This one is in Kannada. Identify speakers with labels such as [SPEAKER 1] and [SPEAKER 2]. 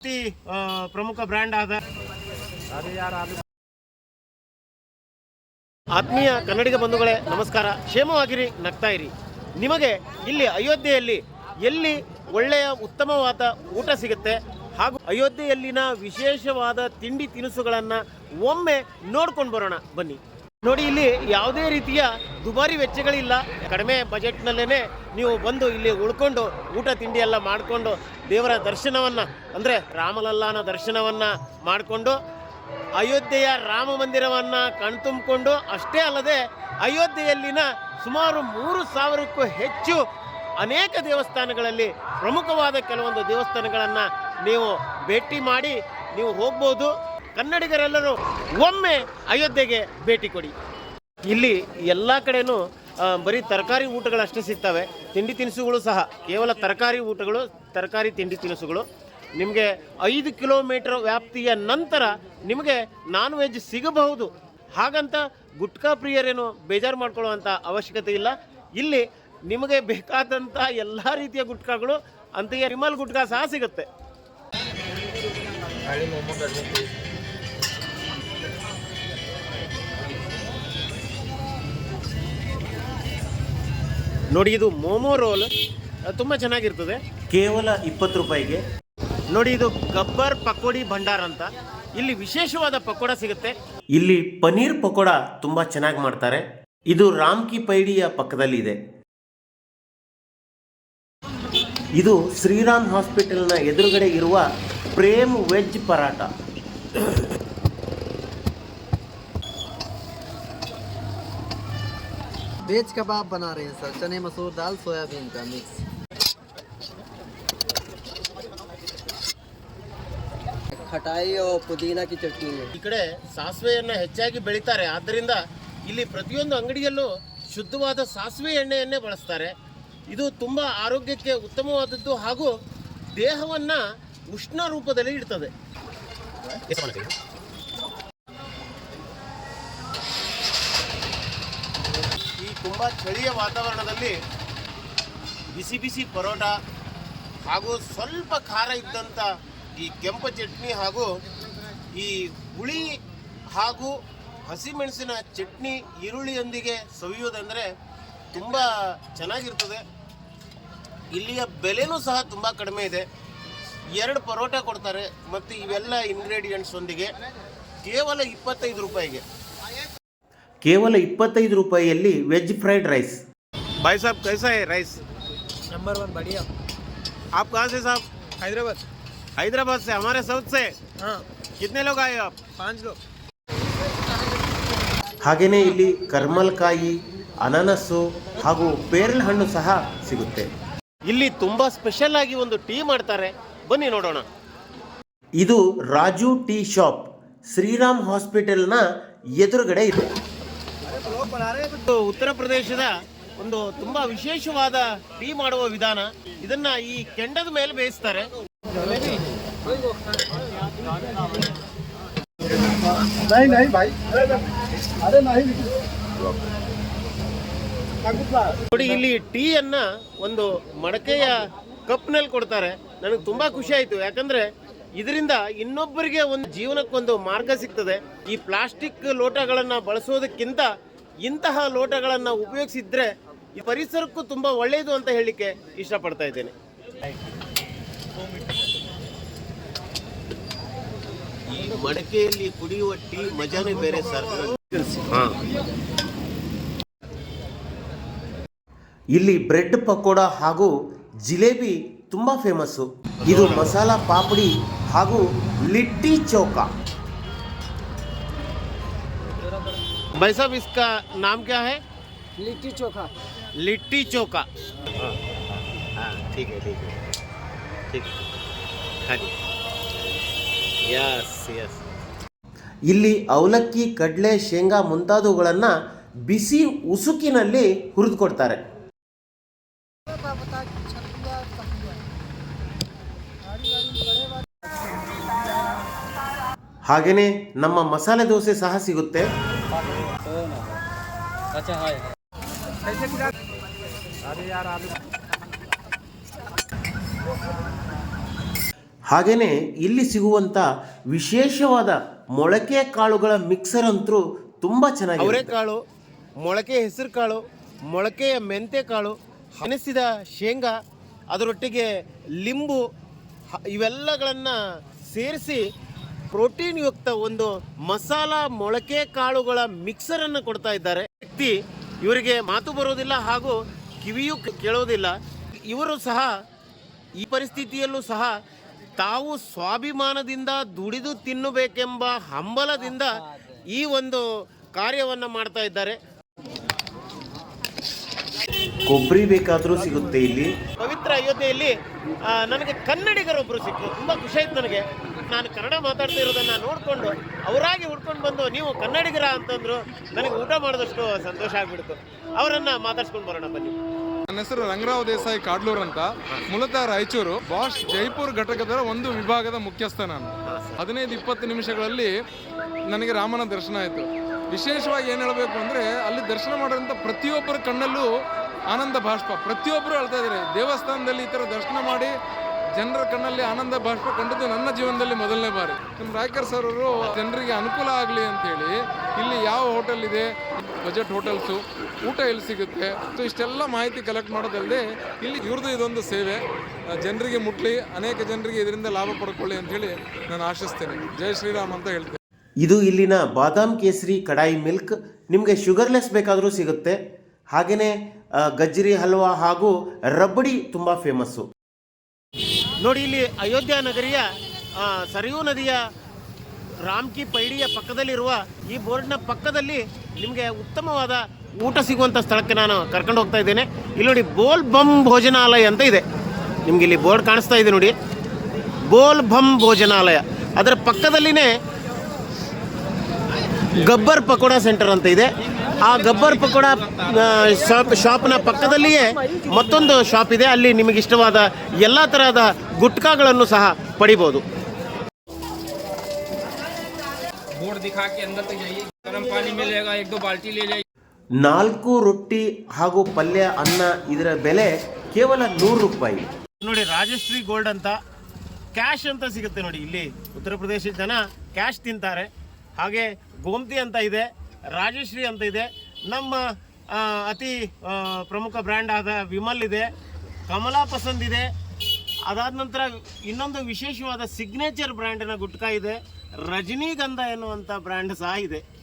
[SPEAKER 1] ಅತಿ ಪ್ರಮುಖ ಬ್ರ್ಯಾಂಡ್ ಆದ ಆತ್ಮೀಯ ಕನ್ನಡಿಗ ಬಂಧುಗಳೇ, ನಮಸ್ಕಾರ. ಕ್ಷೇಮವಾಗಿರಿ, ನಗ್ತಾ ಇರಿ. ನಿಮಗೆ ಇಲ್ಲಿ ಅಯೋಧ್ಯೆಯಲ್ಲಿ ಎಲ್ಲಿ ಒಳ್ಳೆಯ ಉತ್ತಮವಾದ ಊಟ ಸಿಗುತ್ತೆ ಹಾಗೂ ಅಯೋಧ್ಯೆಯಲ್ಲಿನ ವಿಶೇಷವಾದ ತಿಂಡಿ ತಿನಿಸುಗಳನ್ನು ಒಮ್ಮೆ ನೋಡ್ಕೊಂಡು ಬರೋಣ. ಬನ್ನಿ. ನೋಡಿ, ಇಲ್ಲಿ ಯಾವುದೇ ರೀತಿಯ ದುಬಾರಿ ವೆಚ್ಚಗಳಿಲ್ಲ. ಕಡಿಮೆ ಬಜೆಟ್ನಲ್ಲೇ ನೀವು ಬಂದು ಇಲ್ಲಿ ಉಳ್ಕೊಂಡು ಊಟ ತಿಂಡಿ ಎಲ್ಲ ಮಾಡಿಕೊಂಡು ದೇವರ ದರ್ಶನವನ್ನು, ಅಂದರೆ ರಾಮಲಲ್ಲಾನ ದರ್ಶನವನ್ನು ಮಾಡಿಕೊಂಡು ಅಯೋಧ್ಯೆಯ ರಾಮ ಮಂದಿರವನ್ನು ಕಣ್ತುಂಬಿಕೊಂಡು, ಅಷ್ಟೇ ಅಲ್ಲದೆ ಅಯೋಧ್ಯೆಯಲ್ಲಿನ ಸುಮಾರು ಮೂರು ಸಾವಿರಕ್ಕೂ ಹೆಚ್ಚು ಅನೇಕ ದೇವಸ್ಥಾನಗಳಲ್ಲಿ ಪ್ರಮುಖವಾದ ಕೆಲವೊಂದು ದೇವಸ್ಥಾನಗಳನ್ನು ನೀವು ಭೇಟಿ ಮಾಡಿ ನೀವು ಹೋಗ್ಬೋದು. ಕನ್ನಡಿಗರೆಲ್ಲರೂ ಒಮ್ಮೆ ಅಯೋಧ್ಯೆಗೆ ಭೇಟಿ ಕೊಡಿ. ಇಲ್ಲಿ ಎಲ್ಲ ಕಡೆಯೂ ಬರೀ ತರಕಾರಿ ಊಟಗಳಷ್ಟೇ ಸಿಗ್ತವೆ. ತಿಂಡಿ ತಿನಿಸುಗಳು ಸಹ. ಕೇವಲ ತರಕಾರಿ ಊಟಗಳು, ತರಕಾರಿ ತಿಂಡಿ ತಿನಿಸುಗಳು. ನಿಮಗೆ ಐದು ಕಿಲೋಮೀಟರ್ ವ್ಯಾಪ್ತಿಯ ನಂತರ ನಿಮಗೆ ನಾನ್ ವೆಜ್ ಸಿಗಬಹುದು. ಹಾಗಂತ ಗುಟ್ಕಾ ಪ್ರಿಯರೇನು ಬೇಜಾರು ಮಾಡ್ಕೊಳ್ಳುವಂಥ ಅವಶ್ಯಕತೆ ಇಲ್ಲ. ಇಲ್ಲಿ ನಿಮಗೆ ಬೇಕಾದಂಥ ಎಲ್ಲ ರೀತಿಯ ಗುಟ್ಕಾಗಳು, ಅಂತೆಯೇ ರಿಮಲ್ ಗುಟ್ಕಾ ಸಹ ಸಿಗುತ್ತೆ. ನೋಡಿ ಇದು ಮೋಮೋ ರೋಲ್. ತುಂಬ ಚೆನ್ನಾಗಿರ್ತದೆ. ಕೇವಲ ಇಪ್ಪತ್ತು ರೂಪಾಯಿಗೆ. ನೋಡಿ ಇದು ಗಬ್ಬರ್ ಪಕೋಡಿ ಭಂಡಾರ ಅಂತ. ಇಲ್ಲಿ ವಿಶೇಷವಾದ ಪಕೋಡ ಸಿಗುತ್ತೆ. ಇಲ್ಲಿ ಪನೀರ್ ಪಕೋಡ ತುಂಬಾ ಚೆನ್ನಾಗಿ ಮಾಡ್ತಾರೆ. ಇದು ರಾಮ್ ಕಿ ಪೈಡಿಯ ಪಕ್ಕದಲ್ಲಿ ಇದೆ. ಇದು ಶ್ರೀರಾಮ್ ಹಾಸ್ಪಿಟಲ್ನ ಎದುರುಗಡೆ ಇರುವ ಪ್ರೇಮ್ ವೆಜ್ ಪರಾಟ
[SPEAKER 2] वेज कबाब बना रहे हैं सर चने मसूर दाल सोयाबीन का मिक्स खटाई और पुदीना की चटनी है
[SPEAKER 1] ಈ ಕಡೆ ಸಾಸಿವೆಯನ್ನ ಹೆಚ್ಚಾಗಿ ಬೆಳೀತಾರೆ ಆದ್ದರಿಂದ ಇಲ್ಲಿ ಪ್ರತಿಯೊಂದು ಅಂಗಡಿಯಲ್ಲೂ ಶುದ್ಧವಾದ ಸಾಸಿವೆ ಎಣ್ಣೆಯನ್ನೇ ಬಳಸ್ತಾರೆ ಇದು ತುಂಬಾ ಆರೋಗ್ಯಕ್ಕೆ ಉತ್ತಮವಾದದ್ದು ಹಾಗೂ ದೇಹವನ್ನ ಉಷ್ಣ ರೂಪದಲ್ಲಿ ಇಡ್ತದೆ ತುಂಬಾ ಚಳಿಯ ವಾತಾವರಣದಲ್ಲಿ ಬಿಸಿ ಬಿಸಿ ಪರೋಟ ಹಾಗೂ ಸ್ವಲ್ಪ ಖಾರ ಇದ್ದಂಥ ಈ ಕೆಂಪು ಚಟ್ನಿ ಹಾಗೂ ಈ ಹುಳಿ ಹಾಗೂ ಹಸಿಮೆಣಸಿನ ಚಟ್ನಿ ಈರುಳ್ಳಿಯೊಂದಿಗೆ ಸವಿಯೋದಂದರೆ ತುಂಬ ಚೆನ್ನಾಗಿರ್ತದೆ. ಇಲ್ಲಿಯ ಬೆಲೆನೂ ಸಹ ತುಂಬ ಕಡಿಮೆ ಇದೆ. ಎರಡು ಪರೋಟ ಕೊಡ್ತಾರೆ ಮತ್ತು ಇವೆಲ್ಲ ಇಂಗ್ರೀಡಿಯೆಂಟ್ಸ್ ಒಂದಿಗೆ. ಕೇವಲ ಇಪ್ಪತ್ತೈದು ರೂಪಾಯಿಗೆ. ಕೇವಲ ಇಪ್ಪತ್ತೈದು ರೂಪಾಯಿಯಲ್ಲಿ ವೆಜ್ ಫ್ರೈಡ್ ರೈಸ್ भाई साहब कैसा है राइस
[SPEAKER 2] नंबर वन बढ़िया
[SPEAKER 1] आप कहाँ से साहब
[SPEAKER 2] हैदराबाद
[SPEAKER 1] हैदराबाद से हमारे साउथ से
[SPEAKER 2] हाँ
[SPEAKER 1] कितने लोग आए आप
[SPEAKER 2] पाँच लोग
[SPEAKER 1] ಹಾಗೆಯೇ ಇಲ್ಲಿ ಕರ್ಮಲ್ಕಾಯಿ ಅನಾನಸ್ಸು ಹಾಗೂ ಪೇರಳೆ ಹಣ್ಣು ಸಹ ಸಿಗುತ್ತೆ ಇಲ್ಲಿ ತುಂಬಾ ಸ್ಪೆಷಲ್ ಆಗಿ ಒಂದು ಟೀ ಮಾಡ್ತಾರೆ ಬನ್ನಿ ನೋಡೋಣ ಇದು ರಾಜು ಟೀ ಶಾಪ್ ಶ್ರೀರಾಮ್ ಹಾಸ್ಪಿಟಲ್ನ ಎದುರುಗಡೆ ಇದೆ ಇದು ಉತ್ತರ ಪ್ರದೇಶದ ಒಂದು ತುಂಬಾ ವಿಶೇಷವಾದ ಟೀ ಮಾಡುವ ವಿಧಾನ. ಇದನ್ನ ಈ ಕೆಂಡದ ಮೇಲೆ ಬೇಯಿಸ್ತಾರೆ. ನೋಡಿ ಇಲ್ಲಿ ಟೀ ಅನ್ನ ಒಂದು ಮಡಕೆಯ ಕಪ್ನಲ್ಲಿ ಕೊಡ್ತಾರೆ. ನನಗೆ ತುಂಬಾ ಖುಷಿ ಆಯ್ತು. ಯಾಕಂದ್ರೆ ಇದರಿಂದ ಇನ್ನೊಬ್ಬರಿಗೆ ಒಂದು ಜೀವನಕ್ಕೊಂದು ಮಾರ್ಗ ಸಿಗ್ತದೆ. ಈ ಪ್ಲಾಸ್ಟಿಕ್ ಲೋಟಗಳನ್ನು ಬಳಸೋದಕ್ಕಿಂತ ಇಂತಹ ಲೋಟಗಳನ್ನು ಉಪಯೋಗಿಸಿದ್ರೆ ಈ ಪರಿಸರಕ್ಕೂ ತುಂಬಾ ಒಳ್ಳೆಯದು ಅಂತ ಹೇಳಲಿಕ್ಕೆ ಇಷ್ಟಪಡ್ತಾ ಇದ್ದೇನೆ. ಈ ಮಡಕೆಯಲ್ಲಿ ಕುಡಿಯುವ ಟೀ ಮಜಾನೇ ಬೇರೆ ಸರ್. ಇಲ್ಲಿ ಬ್ರೆಡ್ ಪಕೋಡ ಹಾಗೂ ಜಿಲೇಬಿ ತುಂಬ ಫೇಮಸ್ಸು ಇದು ಮಸಾಲಾ ಪಾಪಡಿ ಹಾಗೂ ಲಿಟ್ಟಿ ಚೌಕ. भाई साहब इसका नाम क्या है
[SPEAKER 2] लिट्टी चोखा
[SPEAKER 1] लिट्टी चौका हाँ हाँ ठीक है ठीक है ठीक है हाँ जी ಯಸ್ ಯಸ್ ಇಲ್ಲಿ ಅವಲಕ್ಕಿ ಕಡಲೆ ಶೇಂಗಾ ಮುಂತಾದವುಗಳನ್ನು ಬಿಸಿ ಉಸುಕಿನಲ್ಲಿ ಹುರಿದು ಕೊಡ್ತಾರೆ ಹಾಗೆಯೇ ನಮ್ಮ ಮಸಾಲೆ ದೋಸೆ ಸಹ ಸಿಗುತ್ತೆ
[SPEAKER 2] अच्छा है
[SPEAKER 1] ಹಾಗೆಯೇ ಇಲ್ಲಿ ಸಿಗುವಂಥ ವಿಶೇಷವಾದ ಮೊಳಕೆ ಕಾಳುಗಳ ಮಿಕ್ಸರ್ ಅಂತೂ ತುಂಬ ಚೆನ್ನಾಗಿ ಅವರೆಕಾಳು ಮೊಳಕೆ ಹೆಸರು ಕಾಳು ಮೊಳಕೆಯ ಮೆಂತೆ ಕಾಳು ಹನಸಿದ ಶೇಂಗಾ ಅದರೊಟ್ಟಿಗೆ ಲಿಂಬು ಹ- ಇವೆಲ್ಲಗಳನ್ನು ಸೇರಿಸಿ ಪ್ರೋಟೀನ್ ಯುಕ್ತ ಒಂದು ಮಸಾಲ ಮೊಳಕೆ ಕಾಳುಗಳ ಮಿಕ್ಸರನ್ನು ಕೊಡ್ತಾ ಇದ್ದಾರೆ. ವ್ಯಕ್ತಿ ಇವರಿಗೆ ಮಾತು ಬರೋದಿಲ್ಲ ಹಾಗೂ ಕಿವಿಯೂ ಕೇಳೋದಿಲ್ಲ. ಇವರು ಸಹ ಈ ಪರಿಸ್ಥಿತಿಯಲ್ಲೂ ಸಹ ತಾವು ಸ್ವಾಭಿಮಾನದಿಂದ ದುಡಿದು ತಿನ್ನಬೇಕೆಂಬ ಹಂಬಲದಿಂದ ಈ ಒಂದು ಕಾರ್ಯವನ್ನು ಮಾಡ್ತಾ ಇದ್ದಾರೆ. ಕೊಬ್ಬರಿ ಬೇಕಾದರೂ ಸಿಗುತ್ತೆ ಇಲ್ಲಿ. ಪವಿತ್ರ ಅಯೋಧ್ಯೆಯಲ್ಲಿ ನನಗೆ ಕನ್ನಡಿಗರೊಬ್ಬರು ಸಿಕ್ಕರು. ತುಂಬ ಖುಷಿ ಆಯ್ತು ನನಗೆ. ನಾನು ಕನ್ನಡ ಮಾತಾಡ್ತಾ ಇರೋದನ್ನ ನೋಡಿಕೊಂಡು ಅವರಾಗಿ ಹುಡ್ಕೊಂಡು ಬಂದು ನೀವು ಕನ್ನಡಿಗರ ಅಂತಂದ್ರು ನನಗೆ ಊಟ ಮಾಡಿದಷ್ಟು ಸಂತೋಷ ಆಗ್ಬಿಡ್ತು. ಅವರನ್ನ ಮಾತಾಡ್ಸ್ಕೊಂಡು ಬರೋಣ, ಬನ್ನಿ.
[SPEAKER 3] ನನ್ನ ಹೆಸರು ರಂಗರಾವ್ ದೇಸಾಯಿ ಕಾಡ್ಲೂರ್ ಅಂತ. ಮೂಲತಃ ರಾಯಚೂರು. ಬಾಷ್ ಜೈಪುರ್ ಘಟಕದ ಒಂದು ವಿಭಾಗದ ಮುಖ್ಯಸ್ಥ ನಾನು. ಹದಿನೈದು ಇಪ್ಪತ್ತು ನಿಮಿಷಗಳಲ್ಲಿ ನನಗೆ ರಾಮನ ದರ್ಶನ ಆಯಿತು. ವಿಶೇಷವಾಗಿ ಏನು ಹೇಳಬೇಕು ಅಂದರೆ, ಅಲ್ಲಿ ದರ್ಶನ ಮಾಡಿದಂಥ ಪ್ರತಿಯೊಬ್ಬರ ಕಣ್ಣಲ್ಲೂ ಆನಂದ ಬಾಷ್ಪ. ಪ್ರತಿಯೊಬ್ಬರು ಹೇಳ್ತಾ ಇದ್ದಾರೆ ದೇವಸ್ಥಾನದಲ್ಲಿ ಈ ಥರ ದರ್ಶನ ಮಾಡಿ ಜನರ ಕಣ್ಣಲ್ಲಿ ಆನಂದ ಬಾಷ್ಪ ಕಂಡದ್ದು ನನ್ನ ಜೀವನದಲ್ಲಿ ಮೊದಲನೇ ಬಾರಿ. ನಮ್ಮ ರಾಯ್ಕರ್ ಸರ್ ಅವರು ಜನರಿಗೆ ಅನುಕೂಲ ಆಗಲಿ ಅಂತೇಳಿ ಇಲ್ಲಿ ಯಾವ ಹೋಟೆಲ್ ಇದೆ ಬಜೆಟ್ ಹೋಟೆಲ್ಸು ಊಟ ಎಲ್ಲಿ ಸಿಗುತ್ತೆ ಸೊ ಇಷ್ಟೆಲ್ಲ ಮಾಹಿತಿ ಕಲೆಕ್ಟ್ ಮಾಡೋದಲ್ಲದೆ ಇಲ್ಲಿ ಇವ್ರದ್ದು ಇದೊಂದು ಸೇವೆ. ಜನರಿಗೆ ಮುಟ್ಲಿ ಅನೇಕ ಜನರಿಗೆ ಇದರಿಂದ ಲಾಭ ಪಡ್ಕೊಳ್ಳಿ ಅಂತೇಳಿ ನಾನು ಆಶಿಸ್ತೇನೆ. ಜಯ ಶ್ರೀರಾಮ್ ಅಂತ ಹೇಳ್ತೇನೆ.
[SPEAKER 1] ಇದು ಇಲ್ಲಿನ ಬಾದಾಮ್ ಕೇಸರಿ ಕಡಾಯಿ ಮಿಲ್ಕ್. ನಿಮಗೆ ಶುಗರ್ಲೆಸ್ ಬೇಕಾದರೂ ಸಿಗುತ್ತೆ. ಹಾಗೆಯೇ ಗಜ್ಜರಿ ಹಲ್ವಾ ಹಾಗೂ ರಬ್ಬಡಿ ತುಂಬ ಫೇಮಸ್ಸು ನೋಡಿ ಇಲ್ಲಿ ಅಯೋಧ್ಯ ನಗರಿಯ ಸರಯೂ ನದಿಯ ರಾಮ್ಕಿ ಪೈಡಿಯ ಪಕ್ಕದಲ್ಲಿರುವ ಈ ಬೋರ್ಡ್ನ ಪಕ್ಕದಲ್ಲಿ ನಿಮಗೆ ಉತ್ತಮವಾದ ಊಟ ಸಿಗುವಂಥ ಸ್ಥಳಕ್ಕೆ ನಾನು ಕರ್ಕೊಂಡು ಹೋಗ್ತಾ ಇದ್ದೇನೆ. ಇಲ್ಲಿ ನೋಡಿ ಬೋಲ್ ಬಮ್ ಭೋಜನಾಲಯ ಅಂತ ಇದೆ. ನಿಮ್ಗೆ ಇಲ್ಲಿ ಬೋರ್ಡ್ ಕಾಣಿಸ್ತಾ ಇದೆ ನೋಡಿ. ಬೋಲ್ ಬಮ್ ಭೋಜನಾಲಯ. ಅದರ ಪಕ್ಕದಲ್ಲಿನೇ ಗಬ್ಬರ್ ಪಕೋಡ ಸೆಂಟರ್ ಅಂತ ಇದೆ. ಆ ಗಬ್ಬರ್ ಪಕೋಡ ಶಾಪ್ ಶಾಪ್ನ ಪಕ್ಕದಲ್ಲಿಯೇ ಮತ್ತೊಂದು ಶಾಪ್ ಇದೆ. ಅಲ್ಲಿ ನಿಮಗೆ ಇಷ್ಟವಾದ ಎಲ್ಲ ತರಹದ ಗುಟ್ಕಾಗಳನ್ನು ಸಹ
[SPEAKER 4] ಪಡಿಬಹುದು
[SPEAKER 1] ನಾಲ್ಕು ರೊಟ್ಟಿ ಹಾಗೂ ಪಲ್ಯ ಅನ್ನ ಇದರ ಬೆಲೆ ಕೇವಲ ನೂರು ರೂಪಾಯಿ. ನೋಡಿ ರಾಜಶ್ರೀ ಗೋಲ್ಡ್ ಅಂತ ಕ್ಯಾಶ್ ಅಂತ ಸಿಗುತ್ತೆ ನೋಡಿ ಇಲ್ಲಿ. ಉತ್ತರ ಪ್ರದೇಶದ ಜನ ಕ್ಯಾಶ್ ತಿಂತಾರೆ. ಹಾಗೆ ಗೋಮತಿ ಅಂತ ಇದೆ. ರಾಜಶ್ರೀ ಅಂತ ಇದೆ. ನಮ್ಮ ಅತಿ ಪ್ರಮುಖ ಬ್ರ್ಯಾಂಡ್ ಆದ ವಿಮಲ್ ಇದೆ. ಕಮಲಾ ಪಸಂದ್ ಇದೆ. ಅದಾದ ನಂತರ ಇನ್ನೊಂದು ವಿಶೇಷವಾದ ಸಿಗ್ನೇಚರ್ ಬ್ರ್ಯಾಂಡಿನ ಗುಟ್ಕಾ ಇದೆ. ರಜನಿಗಂಧ ಎನ್ನುವಂಥ ಬ್ರ್ಯಾಂಡ್ ಸಹ ಇದೆ.